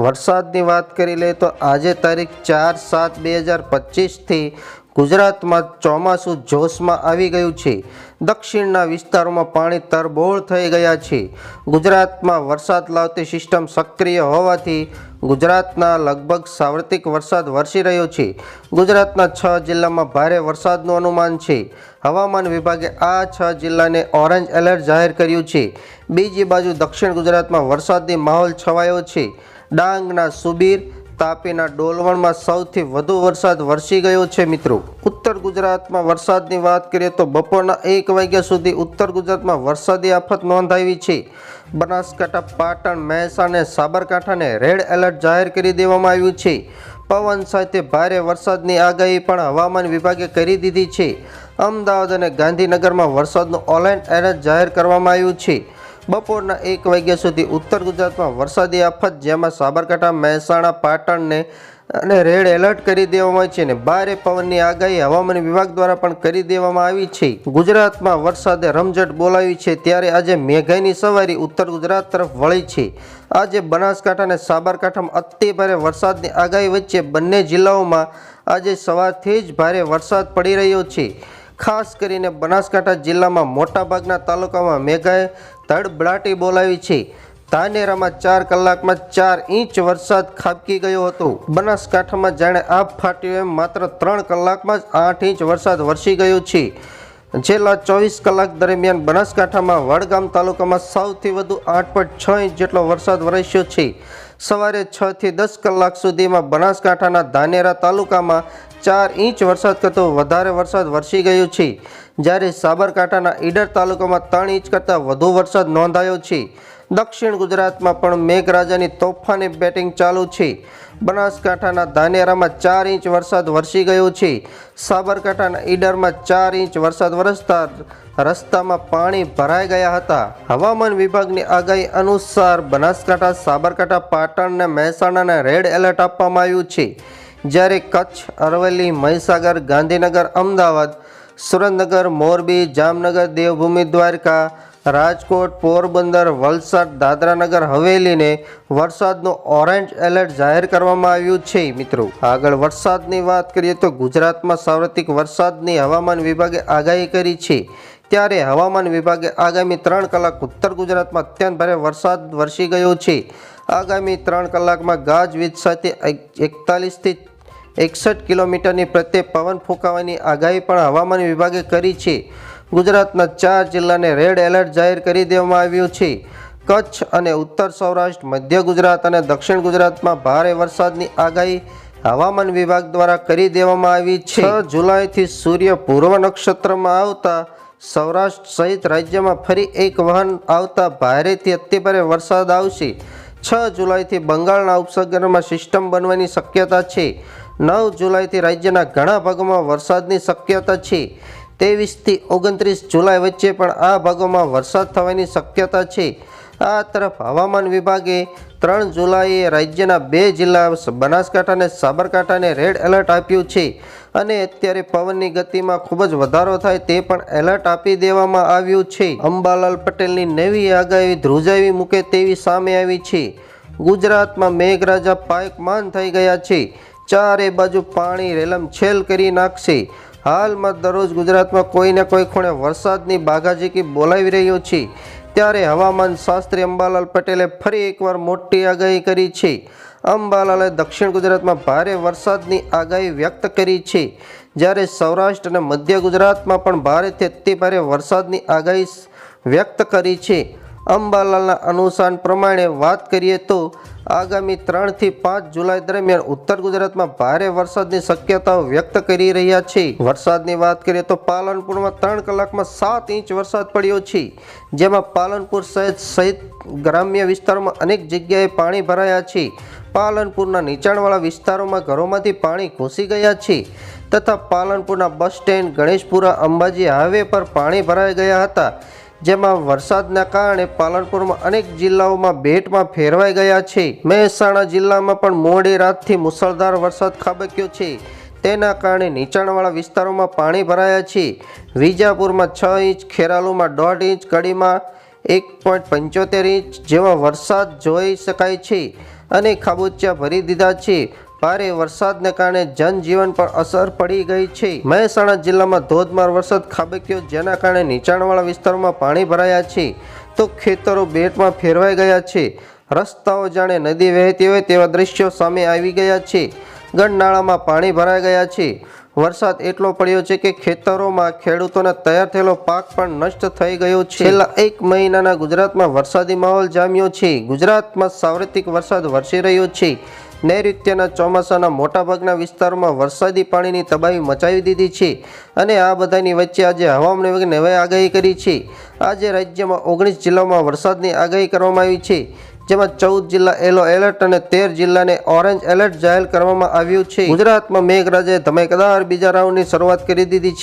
વરસાદની વાત કરી લે તો આજે તારીખ ચાર સાત બે હજાર પચીસથી ગુજરાતમાં ચોમાસું જોશમાં આવી ગયું છે. દક્ષિણના વિસ્તારોમાં પાણી તરબોળ થઈ ગયા છે. ગુજરાતમાં વરસાદ લાવતી સિસ્ટમ સક્રિય હોવાથી ગુજરાતના લગભગ સાર્વત્રિક વરસાદ વરસી રહ્યો છે. ગુજરાતના છ જિલ્લામાં ભારે વરસાદનું અનુમાન છે. હવામાન વિભાગે આ છ જિલ્લાને ઓરેન્જ એલર્ટ જાહેર કર્યું છે. બીજી બાજુ દક્ષિણ ગુજરાતમાં વરસાદની માહોલ છવાયો છે. ડાંગના સુબીર તાપીના ડોલવણમાં સૌથી વધુ વરસાદ વરસી ગયો છે, મિત્રો. ઉત્તર ગુજરાતમાં વરસાદની વાત કરીએ તો બપોરના એક વાગ્યા સુધી ઉત્તર ગુજરાતમાં વરસાદી આફત નોંધાવી છે. બનાસકાંઠા, પાટણ, મહેસાણા સાબરકાંઠાને રેડ એલર્ટ જાહેર કરી દેવામાં આવ્યું છે. પવન સાથે ભારે વરસાદની આગાહી પણ હવામાન વિભાગે કરી દીધી છે. અમદાવાદ અને ગાંધીનગરમાં વરસાદનું ઓનલાઈન એલર્ટ જાહેર કરવામાં આવ્યું છે. બપોરના એક વાગ્યા સુધી ઉત્તર ગુજરાતમાં વરસાદી આફત, જેમાં સાબરકાંઠા, મહેસાણા, પાટણને અને રેડ એલર્ટ કરી દેવામાં આવી છે અને ભારે પવનની આગાહી હવામાન વિભાગ દ્વારા પણ કરી દેવામાં આવી છે. ગુજરાતમાં વરસાદે રમઝટ બોલાવી છે ત્યારે આજે મેઘાઈની સવારી ઉત્તર ગુજરાત તરફ વળી છે. આજે બનાસકાંઠા અને સાબરકાંઠામાં અતિ ભારે વરસાદની આગાહી વચ્ચે બંને જિલ્લાઓમાં આજે સવારથી જ ભારે વરસાદ પડી રહ્યો છે. ખાસ કરીને બનાસકાંઠા જિલ્લામાં મોટાભાગના તાલુકામાં મેઘાએ ધડબડાટી બોલાવી છે. ધાનેરામાં ચાર કલાકમાં ચાર ઇંચ વરસાદ ખાબકી ગયો હતો. બનાસકાંઠામાં જાણે આપ ફાટ્યો એમ માત્ર ત્રણ કલાકમાં જ આઠ ઇંચ વરસાદ વરસી ગયો છે. છેલ્લા ચોવીસ કલાક દરમિયાન બનાસકાંઠામાં વડગામ તાલુકામાં સૌથી વધુ આઠ પોઈન્ટ છ ઇંચ જેટલો વરસાદ વરસ્યો છે. સવારે છ થી દસ કલાક સુધીમાં બનાસકાંઠાના ધાનેરા તાલુકામાં ચાર ઇંચ વરસાદ કરતો વધારે વરસાદ વરસી ગયો છે. જ્યારે સાબરકાંઠાના ઈડર તાલુકામાં ત્રણ ઇંચ કરતાં વધુ વરસાદ નોંધાયો છે. દક્ષિણ ગુજરાતમાં પણ મેઘરાજાની તોફાની બેટિંગ ચાલુ છે. બનાસકાંઠાના ધાનેરામાં ચાર ઇંચ વરસાદ વરસી ગયો છે. સાબરકાંઠાના ઈડરમાં ચાર ઇંચ વરસાદ વરસતા રસ્તામાં પાણી ભરાઈ ગયા હતા. હવામાન વિભાગની આગાહી અનુસાર બનાસકાંઠા, સાબરકાંઠા, પાટણ અને મહેસાણાને રેડ એલર્ટ આપવામાં આવ્યું છે. જ્યારે કચ્છ, અરવલ્લી, મહીસાગર, ગાંધીનગર, અમદાવાદ, સુરેન્દ્રનગર, મોરબી, જામનગર, દેવભૂમિ, દ્વારકા રાજકોટ, પોરબંદર, વલસાડ, દાદરાનગર, હવેલીને વરસાદનું ઓરેન્જ એલર્ટ જાહેર કરવામાં આવ્યું છે મિત્રો. આગળ વરસાદની વાત કરીએ તો ગુજરાતમાં સાર્વત્રિક વરસાદની હવામાન વિભાગે આગાહી કરી છે. ત્યારે હવામાન વિભાગે આગામી ત્રણ કલાક ઉત્તર ગુજરાતમાં અત્યંત ભારે વરસાદ વરસી ગયો છે. આગામી ત્રણ કલાકમાં ગાજવીજ સાથે એકતાલીસથી એકસઠ કિલોમીટરની પ્રત્યે પવન ફૂંકાવાની આગાહી પણ હવામાન વિભાગે કરી છે. ગુજરાતના ચાર જિલ્લાને રેડ એલર્ટ જાહેર કરી દેવામાં આવ્યું છે. કચ્છ અને ઉત્તર સૌરાષ્ટ્ર, મધ્ય ગુજરાત અને દક્ષિણ ગુજરાતમાં ભારે વરસાદની આગાહી હવામાન વિભાગ દ્વારા કરી દેવામાં આવી છે. છ જુલાઈથી સૂર્ય પૂર્વ નક્ષત્રમાં આવતા સૌરાષ્ટ્ર સહિત રાજ્યમાં ફરી એક વહન આવતા ભારેથી અતિભારે વરસાદ આવશે. છ જુલાઈથી બંગાળના ઉપસાગરમાં સિસ્ટમ બનવાની શક્યતા છે. નવ જુલાઈથી રાજ્યના ઘણા ભાગોમાં વરસાદની શક્યતા છે. ત્રેવીસથી ઓગણત્રીસ જુલાઈ વચ્ચે પણ આ ભાગોમાં વરસાદ થવાની શક્યતા છે. આ તરફ હવામાન વિભાગે ત્રણ જુલાઈએ રાજ્યના બે જિલ્લા બનાસકાંઠા અને સાબરકાંઠાને રેડ એલર્ટ આપ્યું છે અને અત્યારે પવનની ગતિમાં ખૂબ જ વધારો થાય તે પણ એલર્ટ આપી દેવામાં આવ્યું છે. અંબાલાલ પટેલની નવી આગાહી ધ્રુજાવી મૂકે તેવી સામે આવી છે. ગુજરાતમાં મેઘરાજા પાયકમાન થઈ ગયા છે. ચારે બાજુ પાણી રેલમછેલ કરી નાખશે. હાલમાં દરરોજ ગુજરાતમાં કોઈને કોઈ ખૂણે વરસાદની બાગાજીકી બોલાવી રહ્યો છે. ત્યારે હવામાન શાસ્ત્રી અંબાલાલ પટેલે ફરી એકવાર મોટી આગાહી કરી છે. અંબાલાલે દક્ષિણ ગુજરાતમાં ભારે વરસાદની આગાહી વ્યક્ત કરી છે. જ્યારે સૌરાષ્ટ્ર અને મધ્ય ગુજરાતમાં પણ ભારેથી અતિ ભારે વરસાદની આગાહી વ્યક્ત કરી છે. અંબાલાલના અનુસાર પ્રમાણે વાત કરીએ તો આગામી ત્રણથી પાંચ જુલાઈ દરમિયાન ઉત્તર ગુજરાતમાં ભારે વરસાદની શક્યતાઓ વ્યક્ત કરી રહ્યા છે. વરસાદની વાત કરીએ તો પાલનપુરમાં ત્રણ કલાકમાં સાત ઇંચ વરસાદ પડ્યો છે. જેમાં પાલનપુર સહિત સહિત ગ્રામ્ય વિસ્તારોમાં અનેક જગ્યાએ પાણી ભરાયા છે. પાલનપુરના નીચાણવાળા વિસ્તારોમાં ઘરોમાંથી પાણી ઘૂસી ગયા છે તથા પાલનપુરના bus stand, Ganeshpura, Ambaji highway પર પાણી ભરાઈ ગયા હતા. જેમાં વરસાદના કારણે પાલનપુરમાં અનેક જિલ્લાઓમાં ભેટમાં ફેરવાઈ ગયા છે. મહેસાણા જિલ્લામાં પણ મોડી રાતથી મુસળધાર વરસાદ ખાબક્યો છે. તેના કારણે નીચાણવાળા વિસ્તારોમાં પાણી ભરાયા છે. વિજાપુરમાં છ ઇંચ, ખેરાલુમાં દોઢ ઇંચ, કડીમાં એક પોઈન્ટ પંચોતેર ઇંચ જેવા વરસાદ જોઈ શકાય છે અને ખાબોચિયા ભરી દીધા છે. ભારે વરસાદને કારણે જનજીવન પર અસર પડી ગઈ છે. મહેસાણા જિલ્લામાં ધોધમાર વરસાદ ખાબક્યો, જેના કારણે નીચાણવાળા વિસ્તારોમાં પાણી ભરાયા છે. તો ખેતરો બેટમાં ફેરવાઈ ગયા છે. રસ્તાઓ જાણે નદી વહેતી હોય તેવા દ્રશ્યો સામે આવી ગયા છે. ગણનાળામાં પાણી ભરાઈ ગયા છે. વરસાદ એટલો પડ્યો છે કે ખેતરોમાં ખેડૂતોને તૈયાર થયેલો પાક પણ નષ્ટ થઈ ગયો છે. છેલ્લા એક મહિનાના ગુજરાતમાં વરસાદી માહોલ જામ્યો છે. ગુજરાતમાં સાર્વત્રિક વરસાદ વરસી રહ્યો છે. નૈઋત્યના ચોમાસાના મોટાભાગના વિસ્તારોમાં વરસાદી પાણીની તબાહી મચાવી દીધી છે અને આ બધાની વચ્ચે આજે હવામાન વિભાગે નવી આગાહી કરી છે. આજે રાજ્યમાં ઓગણીસ જિલ્લાઓમાં વરસાદની આગાહી કરવામાં આવી છે, જેમાં ચૌદ જિલ્લા યલો એલર્ટ અને તેર જિલ્લાને ઓરેન્જ એલર્ટ જાહેર કરવામાં આવ્યું છે. ગુજરાતમાં મેઘરાજાએ ધમાકેદાર બીજા રાઉન્ડની શરૂઆત કરી દીધી છે.